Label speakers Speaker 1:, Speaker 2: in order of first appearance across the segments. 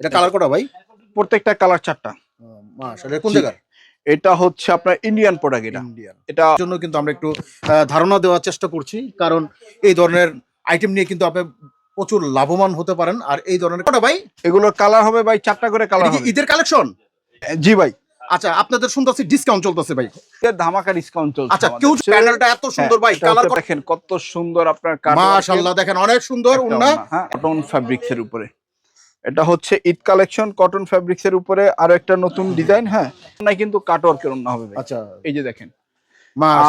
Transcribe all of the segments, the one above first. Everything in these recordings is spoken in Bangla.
Speaker 1: এটা কালার কটা ভাই?
Speaker 2: প্রত্যেকটা কালার চারটা।
Speaker 1: মাশাআল্লাহ কোন জায়গার?
Speaker 2: এটা হচ্ছে আপনার ইন্ডিয়ান প্রোডাক্ট এটা।
Speaker 1: ইন্ডিয়ান
Speaker 2: এটা
Speaker 1: জন্য কিন্তু আমরা একটু ধারণা দেওয়ার চেষ্টা করছি কারণ এই ধরনের আইটেম নিয়ে কিন্তু আপনি প্রচুর লাভবান হতে পারেন আর এই ধরনের কটা ভাই?
Speaker 2: এগুলোর কালার হবে ভাই চারটা করে কালার
Speaker 1: ঈদের কালেকশন
Speaker 2: জি ভাই।
Speaker 1: আচ্ছা আপনাদের শুনতেছি ডিসকাউন্ট চলতেছে ভাই।
Speaker 2: এর ধামাকা ডিসকাউন্ট চলছে
Speaker 1: আচ্ছা। কেউ প্যানেলটা এত সুন্দর ভাই
Speaker 2: হ্যাঁ,
Speaker 1: কালার
Speaker 2: দেখেন কত সুন্দর আপনার কাট
Speaker 1: মাশাআল্লাহ দেখেন অনেক সুন্দর উন্না।
Speaker 2: কটন ফ্যাব্রিক্স এর উপরে। এটা হচ্ছে ঈদ কালেকশন কটন ফ্যাব্রিক্স এর উপরে আরও একটা নতুন ডিজাইন হ্যাঁ। না কিন্তু কাটওয়ার্কের অন্য হবে
Speaker 1: আচ্ছা।
Speaker 2: এই যে দেখেন।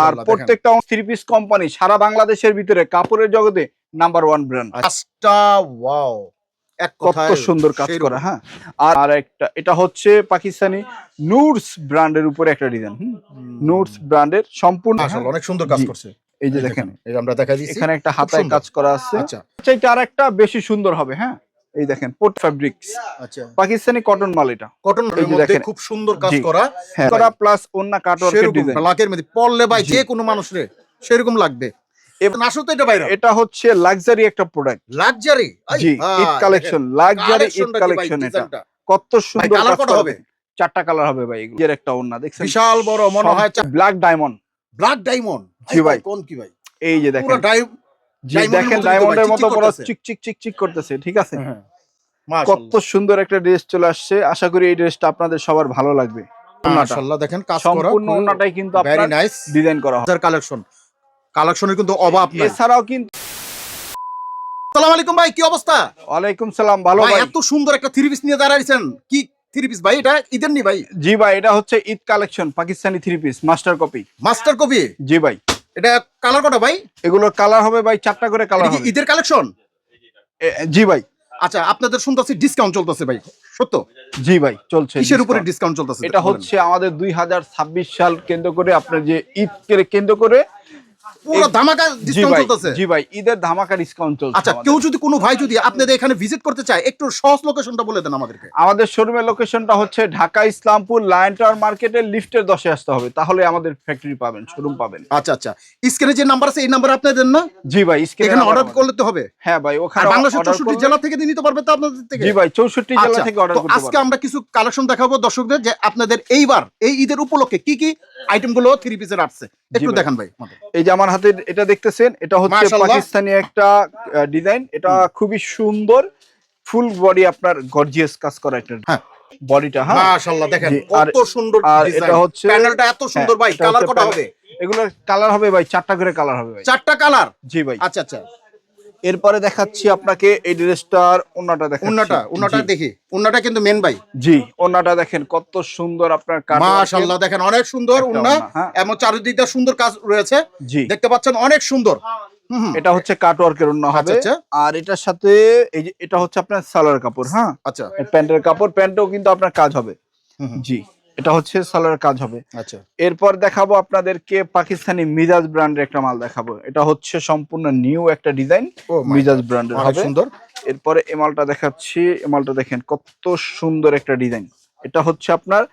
Speaker 2: আর প্রত্যেকটা থ্রি পিস কোম্পানি সারা বাংলাদেশের ভিতরে কাপড়ের জগতে নাম্বার ওয়ান ব্র্যান্ড
Speaker 1: কাজটা ওয়াও
Speaker 2: কত সুন্দর কাজ। করা হ্যাঁ। আর একটা এটা হচ্ছে পাকিস্তানি নুডস ব্র্যান্ডের উপরে একটা ডিজাইন। নুডস ব্র্যান্ডের সম্পূর্ণ
Speaker 1: মাশাআল্লাহ অনেক সুন্দর কাজ করছে।
Speaker 2: এই যে দেখেন।
Speaker 1: আমরা দেখা দিচ্ছি।
Speaker 2: এখানে একটা হাতায় কাজ করা আছে।
Speaker 1: আচ্ছা।
Speaker 2: চাইতে আর একটা বেশি সুন্দর হবে হ্যাঁ। এই দেখেন পোর্ট ফ্যাব্রিক্স
Speaker 1: আচ্ছা।
Speaker 2: পাকিস্তানি কটন মাল এটা।
Speaker 1: কটন
Speaker 2: দেখেন।
Speaker 1: খুব সুন্দর কাজ করা।
Speaker 2: হ্যাঁ করা প্লাস অন্য কাটওয়ার্কের ডিজাইন
Speaker 1: ব্ল্যাকের মধ্যে পরলে ভাই যে কোনো মানুষরে সেরকম লাগবে। এটা বাইরে।
Speaker 2: এটা হচ্ছে লাক্সারি একটা প্রোডাক্ট
Speaker 1: লাক্সারি
Speaker 2: জি Eid collection luxury Eid collection এটা। কত সুন্দর
Speaker 1: কালার হবে?
Speaker 2: চারটা কালার হবে ভাই এগুলো। এর একটা ওন্না দেখছেন?
Speaker 1: বিশাল বড় মনে হয়
Speaker 2: ব্ল্যাক ডায়মন্ড
Speaker 1: ব্ল্যাক ডায়মন্ড
Speaker 2: জি ভাই।
Speaker 1: কোন কি ভাই?
Speaker 2: এই যে দেখেন। দেখেন ডায়মন্ডের মতো চিক চিক চিক চিক করতেছে ঠিক আছে?
Speaker 1: হ্যাঁ
Speaker 2: কত সুন্দর একটা ড্রেস চলে আসছে। আশা করি এই ড্রেসটা আপনাদের সবার ভালো লাগবে।
Speaker 1: মাশাআল্লাহ দেখেন কাজ করা।
Speaker 2: সম্পূর্ণ ওন্নাটাই কিন্তু আপনার
Speaker 1: নাইস
Speaker 2: ডিজাইন করা
Speaker 1: হাজার কালেকশন কালেকশনের কিন্তু অভাব নাই।
Speaker 2: এছাড়াও কিন্তু
Speaker 1: আসসালামু আলাইকুম ভাই কি অবস্থা?
Speaker 2: ওয়ালাইকুম সালাম ভালো
Speaker 1: ভাই এত সুন্দর একটা থ্রি পিস নিয়ে দাঁড়াইছেন কি থ্রি পিস ভাই এটা? ঈদের নি ভাই?
Speaker 2: জি ভাই এটা হচ্ছে Eid collection Pakistani three piece master copy
Speaker 1: master copy
Speaker 2: জি ভাই।
Speaker 1: এটা কালার কটা ভাই?
Speaker 2: এগুলোর কালার হবে ভাই চারটা করে কালার হবে।
Speaker 1: ঈদের কালেকশন
Speaker 2: জি ভাই।
Speaker 1: আচ্ছা আপনাদের শুনতেছি ডিসকাউন্ট চলতেছে ভাই সত্য?
Speaker 2: জি ভাই চলছে
Speaker 1: কিসের উপরে ডিসকাউন্ট চলতেছে?
Speaker 2: এটা হচ্ছে আমাদের দুই হাজার ছাব্বিশ সাল কেন্দ্র করে আপনার যে ঈদকে কেন্দ্র করে
Speaker 1: পুরো ধামাকা ডিসকাউন্ট চলতেছে।
Speaker 2: জি ভাই ঈদের ধামাকা ডিসকাউন্ট চলছে
Speaker 1: আচ্ছা
Speaker 2: আমাদের।
Speaker 1: কেউ যদি কোনো ভাই যদি আপনাদের এখানে ভিজিট করতে চায় একটু সহজ লোকেশনটা বলে দেন আমাদেরকে।
Speaker 2: আমাদের শোরুমের লোকেশনটা হচ্ছে ঢাকা ইসলামপুর লায়ন টাওয়ার মার্কেটের লিফটের দশে আসতে হবে। তাহলে আমাদের ফ্যাক্টরি পাবেন শোরুম পাবেন।
Speaker 1: আচ্ছা আচ্ছা। স্ক্রিনে যে নাম্বার আছে এই নাম্বার আপনি দেন না?
Speaker 2: জি ভাই স্ক্রিনে
Speaker 1: এখানে অর্ডার করলে তো হবে।
Speaker 2: হ্যাঁ ভাই ওখানে
Speaker 1: বাংলাদেশের চৌষট্টি জেলা থেকে নিতে পারবে তো আপনাদের থেকে?
Speaker 2: জি ভাই চৌষট্টি জেলা
Speaker 1: আচ্ছা,
Speaker 2: থেকে অর্ডার করতে
Speaker 1: আজকে আমরা কিছু কালেকশন দেখাবো দর্শকদের যে আপনাদের এইবার এই ঈদের উপলক্ষে কি কি আইটেমগুলো থ্রি পিসের আসছে। একটু। দেখান ভাই
Speaker 2: এই যে আমার হাতে এটা দেখতেছেন এটা হচ্ছে পাকিস্তানি একটা ডিজাইন এটা খুবই সুন্দর ফুল বডি আপনার গর্জিয়াস কাজ করা একটা
Speaker 1: হ্যাঁ।
Speaker 2: বডিটা হ্যাঁ।
Speaker 1: মাশাআল্লাহ দেখেন কত সুন্দর
Speaker 2: আর এটা হচ্ছে
Speaker 1: প্যানেলটা এত সুন্দর
Speaker 2: হ্যাঁ,
Speaker 1: ভাই
Speaker 2: এটা
Speaker 1: কালার
Speaker 2: কত
Speaker 1: হবে?
Speaker 2: এগুলো কালার হবে ভাই চারটা করে কালার হবে ভাই।
Speaker 1: চারটা কালার
Speaker 2: জি ভাই।
Speaker 1: আচ্ছা আচ্ছা।
Speaker 2: এরপরে দেখাচ্ছি আপনাকে এই ড্রেসটার ওন্নাটা দেখাচ্ছি।
Speaker 1: উন্নাটা উন্নাটা দেখি। উন্নাটা কিন্তু মেন ভাই।
Speaker 2: জি ওন্নাটা দেখেন কত সুন্দর আপনার কাট
Speaker 1: মাশাআল্লাহ দেখেন অনেক সুন্দর
Speaker 2: ওন্না, হ্যাঁ।
Speaker 1: এবং চারিদিকটা সুন্দর কাজ রয়েছে।
Speaker 2: জি।
Speaker 1: দেখতে পাচ্ছেন অনেক সুন্দর।
Speaker 2: এটা হচ্ছে কাট ওয়ার্কের ওন্না হবে।
Speaker 1: আচ্ছা,
Speaker 2: আর এটার সাথে এই যে এটা হচ্ছে আপনার সালোয়ার কাপড় হ্যাঁ?
Speaker 1: আচ্ছা।
Speaker 2: প্যান্টের কাপড় প্যান্টও কিন্তু আপনার কাজ হবে। জি। এটা হচ্ছে সালোয়ার কাজ হবে।
Speaker 1: আচ্ছা।
Speaker 2: এরপর দেখাবো আপনাদেরকে পাকিস্তানি মিজাজ ব্র্যান্ডের একটা মাল দেখাবো। এটা হচ্ছে সম্পূর্ণ নিউ একটা ডিজাইন
Speaker 1: ও
Speaker 2: মিজাজ ব্র্যান্ডের হবে।
Speaker 1: সুন্দর।
Speaker 2: এরপরে এমালটা মালটা দেখাচ্ছি। এমালটা মালটা দেখেন কত সুন্দর একটা ডিজাইন। এটা হচ্ছে আপনার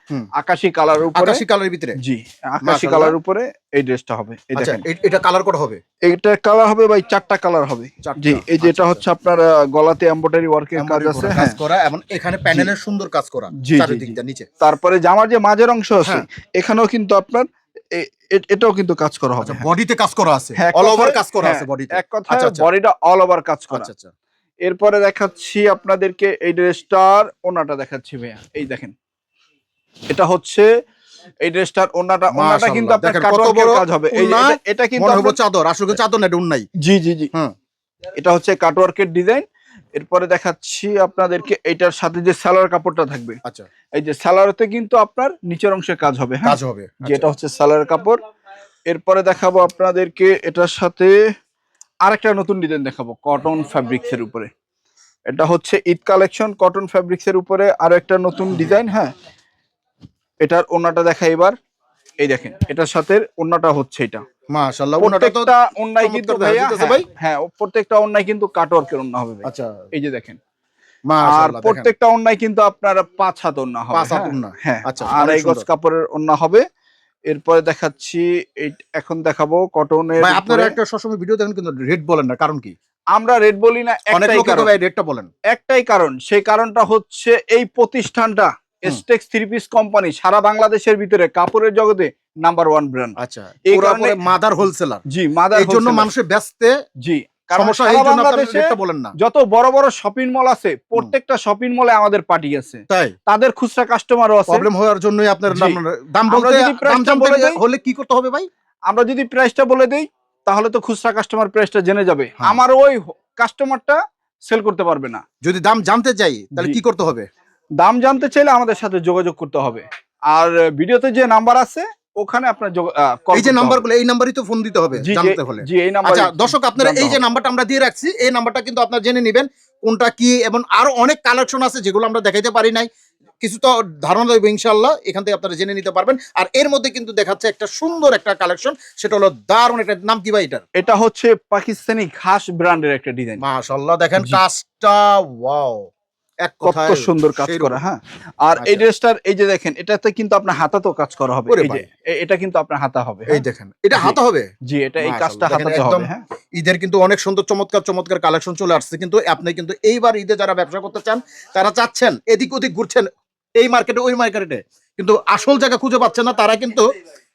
Speaker 2: আকাশি কালার উপরে।
Speaker 1: আকাশি কালারের ভিতরে?
Speaker 2: জি আকাশি কালার উপরে এই ড্রেসটা হবে। এই
Speaker 1: আচ্ছা
Speaker 2: দেখেন।
Speaker 1: এটা কালার করা হবে?
Speaker 2: এটা কালার হবে ভাই চারটা কালার হবে। জি এই যে এটা
Speaker 1: আচ্ছা,
Speaker 2: হচ্ছে আপনার গলাতে এমব্রয়ডারি ওয়ার্কের কাজ আছে। হ্যাঁ
Speaker 1: কাজ করা এবং এখানে প্যানেলের সুন্দর কাজ করা চারিদিকটা নিচে।
Speaker 2: তারপরে জামার যে মাঝের অংশ আছে
Speaker 1: হ্যাঁ।
Speaker 2: এখানেও কিন্তু আপনার এটাও কিন্তু কাজ করা হবে।
Speaker 1: আচ্ছা
Speaker 2: হ্যাঁ।
Speaker 1: বডিতে কাজ করা আছে।
Speaker 2: হ্যাঁ,
Speaker 1: অল ওভার কাজ করা
Speaker 2: হ্যাঁ,
Speaker 1: আছে বডিতে
Speaker 2: এক কথা
Speaker 1: আচ্ছা, আচ্ছা।
Speaker 2: বডিটা অল ওভার কাজ করা।
Speaker 1: আচ্ছা আচ্ছা।
Speaker 2: এরপরে দেখাচ্ছি আপনাদেরকে এই ড্রেসটার ওনাটা দেখাচ্ছি ভাইয়া। এই দেখেন। এটা হচ্ছে এই ড্রেসটার ওনাটা। ওনাটা কিন্তু আপনার
Speaker 1: কত বড়
Speaker 2: কাজ হবে। এই এটা- কিন্তু
Speaker 1: হবে চাদর। আসলে চাদর না উন্নাই।
Speaker 2: জি জি জি।
Speaker 1: হুম।
Speaker 2: এটা হচ্ছে কাটওয়ার্কের ডিজাইন। এরপরে দেখাচ্ছি আপনাদেরকে এইটার সাথে যে সালোয়ার কাপড়টা থাকবে।
Speaker 1: আচ্ছা।
Speaker 2: এই যে সালোয়ারতে কিন্তু আপনার নিচের অংশে কাজ হবে হ্যাঁ?
Speaker 1: কাজ হবে। আচ্ছা।
Speaker 2: যেটা হচ্ছে সালোয়ার কাপড়। এরপরে দেখাবো আপনাদেরকে এটার সাথে আরেকটা নতুন ডিজাইন দেখাবো কটন ফ্যাব্রিক্স এর উপরে। এটা হচ্ছে ঈদ কালেকশন কটন ফ্যাব্রিক্স এর উপরে আরও একটা নতুন ডিজাইন হ্যাঁ? এটার ওন্নাটা দেখা এবার। এই দেখেন এটার সাথে ওন্নাটা হচ্ছে এটা।
Speaker 1: মাশাআল্লাহ তো
Speaker 2: প্রত্যেকটা কিন্তু হ্যাঁ,
Speaker 1: ভাই।
Speaker 2: হ্যাঁ প্রত্যেকটা ওন্নায় কিন্তু কাটওয়ার্কের ওন্না হবে
Speaker 1: আচ্ছা।
Speaker 2: এই যে দেখেন। আর প্রত্যেকটা ওন্নায় কিন্তু আপনার পাঁচ হাত ওন্না হবে
Speaker 1: পাঁচ হাত
Speaker 2: হ্যাঁ। হ্যাঁ
Speaker 1: আচ্ছা,
Speaker 2: আর গজ কাপড়ের ওন্না হবে। এরপরে দেখাচ্ছি এখন দেখাবো কটনের
Speaker 1: আপনারা একটা সবসময় ভিডিও দেখেন কিন্তু রেড বলেন না কারণ কি?
Speaker 2: আমরা রেট বলি না একটাই কারণ।
Speaker 1: ভাই রেটটা বলেন।
Speaker 2: একটাই কারণ সেই কারণটা হচ্ছে এই প্রতিষ্ঠানটা। এসটেক্স থ্রি পিস কোম্পানি সারা বাংলাদেশের ভিতরে কাপড়ের জগতে নাম্বার ওয়ান ব্র্যান্ড
Speaker 1: আচ্ছা
Speaker 2: এই কারণে-
Speaker 1: মাদার হোলসেলার
Speaker 2: জি মাদার
Speaker 1: এই জন্য মানুষের ব্যস্তে।
Speaker 2: জি
Speaker 1: সমস্যা এই জন্য
Speaker 2: বাংলাদেশে
Speaker 1: বলেন না।
Speaker 2: যত বড় বড় শপিং মল আছে প্রত্যেকটা শপিং মলে আমাদের পার্টি আছে।
Speaker 1: তাই?
Speaker 2: তাদের খুচরা কাস্টমারও আছে।
Speaker 1: প্রবলেম হওয়ার জন্যই আপনার দাম- দাম বলতে দাম
Speaker 2: টা
Speaker 1: জানতে হলে কি করতে হবে ভাই?
Speaker 2: আমরা যদি প্রাইসটা বলে দেই তাহলে তো খুচরা কাস্টমার প্রাইসটা জেনে যাবে।
Speaker 1: হ্যাঁ।
Speaker 2: আমার ওই কাস্টমারটা সেল করতে পারবে না।
Speaker 1: যদি দাম জানতে চাই তাহলে কি করতে হবে?
Speaker 2: দাম জানতে চাইলে আমাদের সাথে যোগাযোগ করতে হবে। আর ভিডিওতে যে নাম্বার আছে ওখানে আপনার
Speaker 1: এই যে
Speaker 2: করতে
Speaker 1: নাম্বার
Speaker 2: হবে।
Speaker 1: গুলো এই নাম্বারই তো ফোন দিতে হবে জানতে হলে।
Speaker 2: জি এই নাম্বার
Speaker 1: আচ্ছা দর্শক আপনারা এই যে নাম্বারটা আমরা দিয়ে রাখছি এই নাম্বারটা কিন্তু আপনারা জেনে নেবেন কোনটা কি এবং আরও অনেক কালেকশন আছে যেগুলো আমরা দেখাইতে পারি নাই। কিছু তো ধারণা দেবো ইনশাল্লাহ এখান থেকে আপনারা জেনে নিতে পারবেন। আর এর মধ্যে কিন্তু দেখাচ্ছে একটা সুন্দর একটা কালেকশন সেটা হলো দারুণ একটা নাম কি ভাই এটার?
Speaker 2: এটা হচ্ছে পাকিস্তানি ঘাস ব্র্যান্ডের একটা ডিজাইন
Speaker 1: মাশাআল্লাহ দেখেন
Speaker 2: জি।
Speaker 1: কাজটা ওয়াও
Speaker 2: কত সুন্দর কাজ। করা হ্যাঁ? আর এই
Speaker 1: আচ্ছা।
Speaker 2: ড্রেসটার এই যে দেখেন এটাতে কিন্তু আপনার হাতাতেও কাজ করা হবে। এই যে এটা কিন্তু আপনার হাতা হবে
Speaker 1: এই
Speaker 2: হ্যাঁ?
Speaker 1: দেখেন এটা। হাতে হবে?
Speaker 2: জি এটা এই কাজটা হাতাতে হবে হ্যাঁ?
Speaker 1: ঈদের কিন্তু অনেক সুন্দর চমৎকার চমৎকার কালেকশন চলে আসছে কিন্তু আপনি কিন্তু এইবার ঈদে যারা ব্যবসা করতে চান তারা চাচ্ছেন এদিক ওদিক ঘুরছেন এই মার্কেটে ওই মার্কেটে। কিন্তু আসল জায়গা খুঁজে পাচ্ছেন না তারা কিন্তু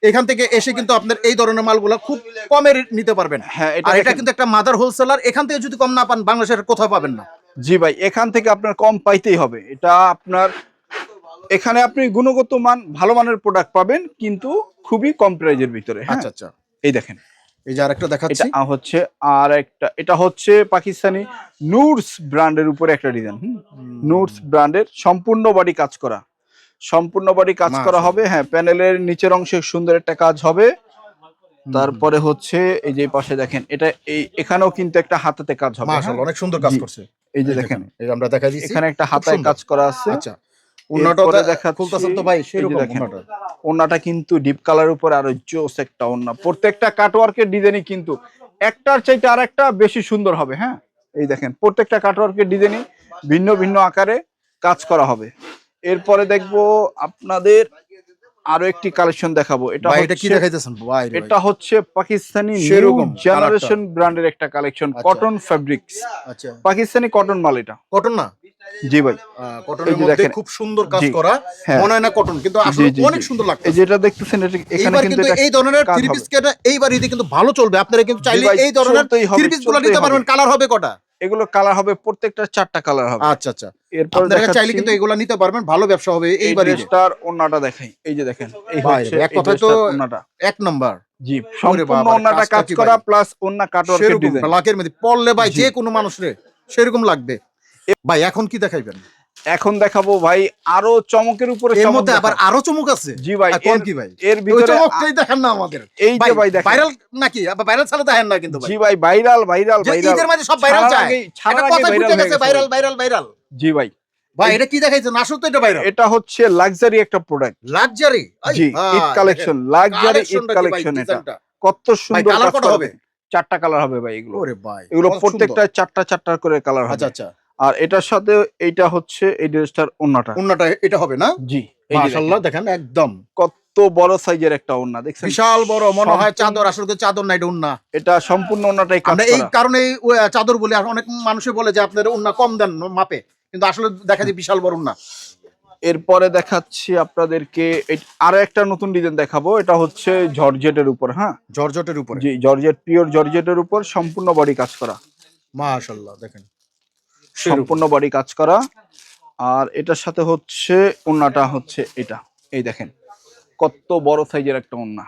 Speaker 1: এখান থেকে এসে কিন্তু আপনার এই ধরনের মালগুলো খুব কমে নিতে পারবেন।
Speaker 2: হ্যাঁ এটা
Speaker 1: এটা কিন্তু একটা মাদার হোলসেলার এখান থেকে যদি কম না পান বাংলাদেশের কোথাও পাবেন না।
Speaker 2: জি ভাই এখান থেকে আপনার কম পাইতেই হবে। এটা আপনার এখানে আপনি গুণগত মান ভালো মানের প্রোডাক্ট পাবেন কিন্তু খুবই কম প্রাইজের ভিতরে হ্যাঁ?
Speaker 1: আচ্ছা আচ্ছা।
Speaker 2: এই দেখেন।
Speaker 1: এই যে আরেকটা দেখাচ্ছি।
Speaker 2: এটা হচ্ছে আর একটা এটা হচ্ছে পাকিস্তানি নুডস ব্র্যান্ডের উপরে একটা ডিজাইন নুডস ব্র্যান্ডের সম্পূর্ণ বডি কাজ করা। সম্পূর্ণ বডি কাজ করা হবে হ্যাঁ প্যানেলের নিচের অংশে সুন্দর একটা কাজ হবে। তারপরে হচ্ছে এই যে পাশে দেখেন এটা এই এখানেও কিন্তু একটা হাতাতে কাজ হবে হ্যাঁ?
Speaker 1: অনেক সুন্দর কাজ করছে।
Speaker 2: এই যে দেখেন
Speaker 1: এই আমরা দেখাই দিচ্ছি
Speaker 2: এখানে একটা হাতায় কাজ করা আছে।
Speaker 1: আচ্ছা তো ভাই
Speaker 2: ওন্নাটা কিন্তু ডিপ কালার উপরে আরও জোস একটা ওন্না। প্রত্যেকটা কাটওয়ার্কের ডিজাইনই কিন্তু একটার চাইতে আর একটা বেশি সুন্দর হবে হ্যাঁ? এই দেখেন প্রত্যেকটা কাটওয়ার্কের ডিজাইনই ভিন্ন ভিন্ন আকারে কাজ করা হবে। এরপরে দেখব আপনাদের আরও একটি কালেকশন দেখাবো। এটা
Speaker 1: এটা কি দেখাইতেছেন? ভাই
Speaker 2: এটা হচ্ছে পাকিস্তানি
Speaker 1: সেরকম
Speaker 2: জেনারেশন ব্র্যান্ডের একটা কালেকশন। কটন ফ্যাব্রিক্স
Speaker 1: আচ্ছা।
Speaker 2: পাকিস্তানি কটন মাল এটা।
Speaker 1: কটন না?
Speaker 2: জি ভাই।
Speaker 1: কটনের মধ্যে খুব সুন্দর কাজ করা।
Speaker 2: হ্যাঁ।
Speaker 1: মনে হয় না কটন কিন্তু আসলে অনেক সুন্দর লাগছে
Speaker 2: এই যেটা দেখতেছেন এটা এখানে কিন্তু
Speaker 1: এই ধরনের থ্রি। পিস কেটা এইবার কিন্তু ভালো চলবে। আপনারা কিন্তু চাইলে এই ধরনের থ্রি
Speaker 2: পিসগুলো
Speaker 1: নিতে পারবেন। কালার হবে কটা?
Speaker 2: এগুলো কালার হবে প্রত্যেকটা চারটা কালার হবে।
Speaker 1: আচ্ছা আচ্ছা।
Speaker 2: এরপর
Speaker 1: দেখা চাইলে কিন্তু এগুলো নিতে পারবেন ভালো ব্যবসা হবে এইবার ঈদে।
Speaker 2: স্টার ওন্নাটা দেখাই এই যে দেখেন এই হচ্ছে
Speaker 1: এক
Speaker 2: কথা
Speaker 1: কথায় তো
Speaker 2: ওন্নাটা
Speaker 1: এক নাম্বার।
Speaker 2: জি সম্পূর্ণ ওন্নাটা কাজ করা প্লাস ওন্না কাটওয়ার্কের ডিজাইন
Speaker 1: লাকের মধ্যে পড়লে ভাই। যে কোনো মানুষ রে সেরকম লাগবে। ভাই এখন কি দেখাইবেন?
Speaker 2: এখন দেখাবো ভাই আরও চমকের উপরে
Speaker 1: এর মধ্যে আবার আরও চমক আছে?
Speaker 2: জি ভাই
Speaker 1: কোন কি ভাই?
Speaker 2: এর ভিতরে
Speaker 1: চমকটাই দেখান না আমাদের।
Speaker 2: এই যে ভাই দেখেন।
Speaker 1: ভাইরাল নাকি? আবার ভাইরাল ছাড়া দেখেন না কিন্তু ভাই
Speaker 2: জি ভাই। Viral viral viral.
Speaker 1: ঈদের মাঝে সব ভাইরাল চায়। একটা কথা ফুটে গেছে ভাইরাল ভাইরাল ভাইরাল।
Speaker 2: জি ভাই।
Speaker 1: ভাই এটা কি দেখাইছেন? আসলে তো এটা ভাইরাল।
Speaker 2: এটা হচ্ছে লাক্সারি একটা প্রোডাক্ট
Speaker 1: লাক্সারি
Speaker 2: জি Eid collection luxury Eid collection এটা। কত সুন্দর
Speaker 1: কালার হবে
Speaker 2: হবে? চারটা কালার হবে ভাই এগুলো।
Speaker 1: ওরে ভাই
Speaker 2: এগুলো প্রত্যেকটা চারটা চারটা করে কালার হবে।
Speaker 1: আচ্ছা আচ্ছা।
Speaker 2: আর এটার সাথে এইটা হচ্ছে এই ড্রেসটার ওন্নাটা।
Speaker 1: উন্নাটা এটা হবে না?
Speaker 2: জি
Speaker 1: মাশাআল্লাহ
Speaker 2: দেখেন,
Speaker 1: একদম।
Speaker 2: কত বড় সাইজের একটা ওন্না দেখছেন?
Speaker 1: বিশাল বড় মনে হয় চাদর আসলে তো চাদর না এটা উন্না
Speaker 2: এটা সম্পূর্ণ ওন্নাটাই কাজ
Speaker 1: আমরা এই কারণে চাদর বলি অনেক মানুষে বলে যে আপনার উন্না কম দেন মাপে কিন্তু আসলে দেখা যায় বিশাল বড় উন্না
Speaker 2: এরপরে দেখাচ্ছি আপনাদেরকে আরও একটা নতুন ডিজাইন দেখাবো এটা হচ্ছে জর্জেটের উপর হ্যাঁ?
Speaker 1: জর্জটের উপর।
Speaker 2: জি জর্জেট পিওর জর্জেটের উপর সম্পূর্ণ বডি কাজ করা।
Speaker 1: মাশাআল্লাহ দেখেন।
Speaker 2: সম্পূর্ণ বডি কাজ করা। আর এটার সাথে হচ্ছে ওন্নাটা হচ্ছে এটা। এই দেখেন কত বড় সাইজের একটা ওন্না।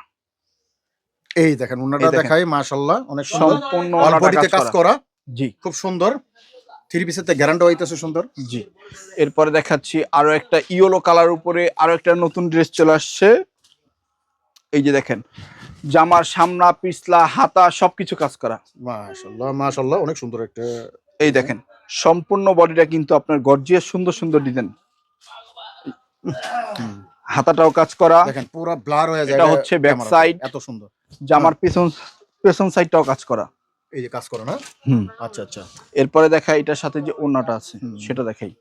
Speaker 1: এই দেখেন উন্নাটা দেখাই মাশাআল্লাহ অনেক
Speaker 2: সম্পূর্ণ ওন্নাটা
Speaker 1: বডিতে কাজ
Speaker 2: করা।
Speaker 1: করা।
Speaker 2: জি।
Speaker 1: খুব সুন্দর। থ্রি পিসের গ্যারান্টি হইতেছে সুন্দর।
Speaker 2: জি। এরপরে দেখাচ্ছি আরও একটা ইয়েলো কালার উপরে আরও একটা নতুন ড্রেস চলে আসছে। এই যে দেখেন জামার সামনা পিছলা হাতা সবকিছু কাজ করা।
Speaker 1: মাশাআল্লাহ মাশাআল্লাহ অনেক সুন্দর একটা।
Speaker 2: এই দেখেন সম্পূর্ণ বডিটা কিন্তু আপনার গর্জিয়াস সুন্দর সুন্দর ডিজাইন হাতাটাও কাজ করা।
Speaker 1: দেখেন পুরো ব্লার হয়ে যায়
Speaker 2: এটা হচ্ছে
Speaker 1: ব্যাক
Speaker 2: সাইড
Speaker 1: এত সুন্দর।
Speaker 2: জামার পেছন পেছন সাইডটাও কাজ করা।
Speaker 1: এই যে কাজ করে না?
Speaker 2: হুম।
Speaker 1: আচ্ছা আচ্ছা।
Speaker 2: এরপরে দেখাই এটার সাথে যে ওড়নাটা আছে সেটা দেখাই।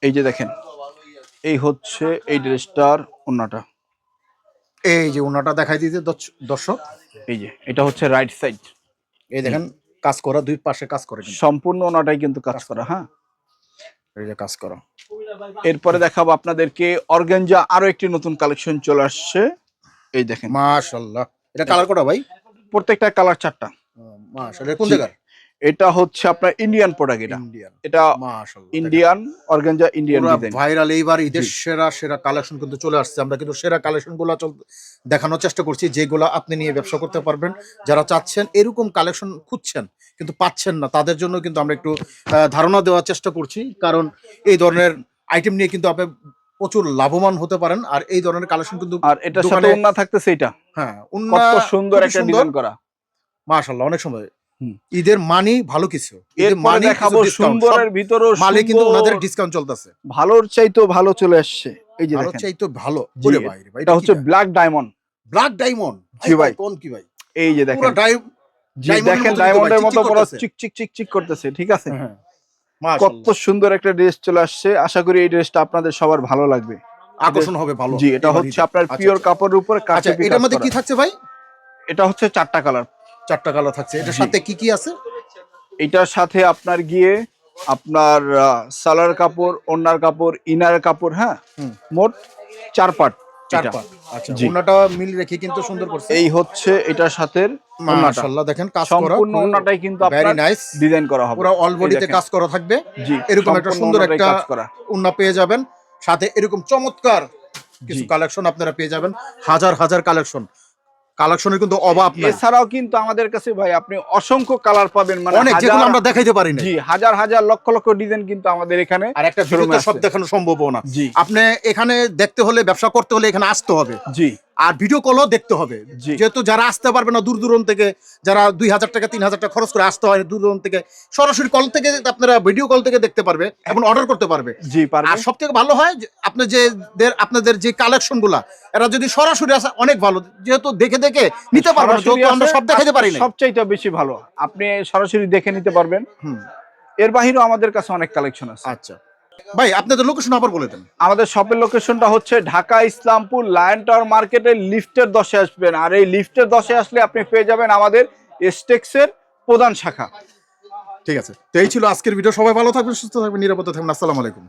Speaker 2: এই যে দেখেন এই হচ্ছে এই ড্রেসটার ওড়নাটা।
Speaker 1: এই যে উন্নাটা দেখাই দিতে দর্শ- দর্শক।
Speaker 2: এই যে এটা হচ্ছে রাইট সাইড
Speaker 1: এই দেখেন কাজ করা দুই পাশে কাজ করে
Speaker 2: সম্পূর্ণ ওনাটাই কিন্তু কাজ করা হ্যাঁ?
Speaker 1: এই যে কাজ করো।
Speaker 2: এরপরে দেখাবো আপনাদেরকে অর্গানজা আরও একটি নতুন কালেকশন চলে আসছে। এই দেখেন।
Speaker 1: মাশাআল্লাহ। এটা কালার কটা ভাই?
Speaker 2: প্রত্যেকটা কালার চারটা।
Speaker 1: মাশাআল্লাহ। কোন। জায়গার?
Speaker 2: এটা হচ্ছে আপনার ইন্ডিয়ান প্রোডাক্ট এটা।
Speaker 1: ইন্ডিয়ান
Speaker 2: এটা Indian organza Indian design
Speaker 1: viral এইবার ঈদের সেরা সেরা কালেকশন কিন্তু চলে আসছে। আমরা কিন্তু সেরা কালেকশনগুলো দেখানোর চেষ্টা করছি যেগুলো আপনি নিয়ে ব্যবসা করতে পারবেন। যারা চাচ্ছেন এরকম কালেকশন খুঁজছেন কিন্তু পাচ্ছেন না। তাদের জন্য কিন্তু আমরা একটু ধারণা দেওয়ার চেষ্টা করছি। কারণ এই ধরনের আইটেম নিয়ে কিন্তু আপনি প্রচুর লাভবান হতে পারেন। আর এই ধরনের কালেকশন কিন্তু
Speaker 2: আর এটার সাথে ওন্না থাকতেছে এটা।
Speaker 1: হ্যাঁ
Speaker 2: কত সুন্দর একটা ডিজাইন করা।
Speaker 1: মাশাআল্লাহ অনেক সময়। ঈদের মানি ভালো কিছু। মানি
Speaker 2: দেখাবো সুন্দরের ভিতরও
Speaker 1: মালে কিন্তু ওনাদের ডিসকাউন্ট চলতেছে।
Speaker 2: ভালোর চাইতেও ভালো চলে আসছে। এই যে
Speaker 1: ভালো
Speaker 2: দেখেন।
Speaker 1: চাই ভালো। ওরে ভাই
Speaker 2: এটা হচ্ছে ব্ল্যাক ডায়মন্ড
Speaker 1: ব্ল্যাক ডায়মন্ড
Speaker 2: জি ভাই।
Speaker 1: কোন কি ভাই?
Speaker 2: এই যে
Speaker 1: পুরো
Speaker 2: দেখেন।
Speaker 1: ডাই
Speaker 2: জি
Speaker 1: এর
Speaker 2: দেখেন ডায়মন্ডের মতো
Speaker 1: চিকচিক
Speaker 2: বড়
Speaker 1: করতেছে।
Speaker 2: চিক চিক চিক চিক করতেছে ঠিক আছে?
Speaker 1: হ্যাঁ
Speaker 2: কত সুন্দর একটা ড্রেস চলে আসছে। আশা করি এই ড্রেসটা আপনাদের সবার ভালো লাগবে।
Speaker 1: আকর্ষণ হবে ভালো।
Speaker 2: জি এটা হচ্ছে আপনার
Speaker 1: আচ্ছা,
Speaker 2: পিওর
Speaker 1: আচ্ছা।
Speaker 2: কাপড়ের উপর
Speaker 1: আচ্ছা
Speaker 2: কারচুপি
Speaker 1: এটার মধ্যে কি থাকছে ভাই?
Speaker 2: এটা হচ্ছে চারটা কালার
Speaker 1: চারটা কালার থাকছে। এটার সাথে কি কি আছে?
Speaker 2: এটার সাথে আপনার গিয়ে আপনার সালার কাপড় ওনার কাপড় ইনার কাপড় হ্যাঁ? মোট চার।
Speaker 1: পাট আচ্ছা ওনাটা মিল রেখে কিন্তু সুন্দর করছে।
Speaker 2: এই হচ্ছে এটার সাথে
Speaker 1: মাশাআল্লাহ দেখেন কাজ করা
Speaker 2: সম্পূর্ণ ওনাটাই কিন্তু আপনার
Speaker 1: নাইস
Speaker 2: ডিজাইন করা হবে।
Speaker 1: পুরো অল বডিতে কাজ করা থাকবে।
Speaker 2: জি
Speaker 1: এরকম একটা সুন্দর একটা- পেয়ে যাবেন। সাথে এরকম চমৎকার কিছু কালেকশন আপনারা পেয়ে যাবেন। হাজার হাজার কালেকশন কালেকশনের কিন্তু অভাব নাই।
Speaker 2: এছাড়াও কিন্তু আমাদের কাছে ভাই আপনি অসংখ্য কালার পাবেন মানে
Speaker 1: অনেক যেগুলো আমরা দেখাইতে পারি না
Speaker 2: জি হাজার হাজার লক্ষ লক্ষ ডিজাইন কিন্তু আমাদের এখানে
Speaker 1: আর একটা ভিডিওতে সব দেখানো সম্ভব না। আপনি এখানে দেখতে হলে ব্যবসা করতে হলে এখানে আসতে হবে।
Speaker 2: জি।
Speaker 1: আর ভিডিও কলও দেখতে হবে। যেহেতু যারা আসতে পারবে না দূর দূরান্ত থেকে যারা দুই হাজার টাকা তিন হাজার টাকা খরচ করে আসতে হয় দূর দূরান্ত থেকে সরাসরি কল থেকে আপনারা ভিডিও কল থেকে দেখতে পারবে এবং অর্ডার করতে পারবে। আর সব থেকে ভালো হয় আপনার যে আপনাদের যে কালেকশনগুলা এরা যদি সরাসরি আসে অনেক ভালো। যেহেতু দেখে দেখে নিতে পারব যেহেতু আমরা সব দেখাতে পারি না
Speaker 2: সবচাইতে বেশি ভালো। আপনি সরাসরি দেখে নিতে পারবেন।
Speaker 1: হুম,
Speaker 2: এর বাহিরেও আমাদের কাছে অনেক কালেকশন আছে।
Speaker 1: আচ্ছা। ভাই আপনাদের লোকেশন আবার বলে দেন।
Speaker 2: আমাদের শপের লোকেশনটা হচ্ছে ঢাকা ইসলামপুর লায়ন টাওয়ার মার্কেটের লিফটের দশে আসবেন। আর এই লিফটের দশে আসলে আপনি পেয়ে যাবেন আমাদের এস্টেক্সের প্রধান শাখা।
Speaker 1: ঠিক আছে। তো এই ছিল আজকের ভিডিও। সবাই ভালো থাকবেন সুস্থ থাকবেন নিরাপদে থাকবেন। আসসালামু আলাইকুম।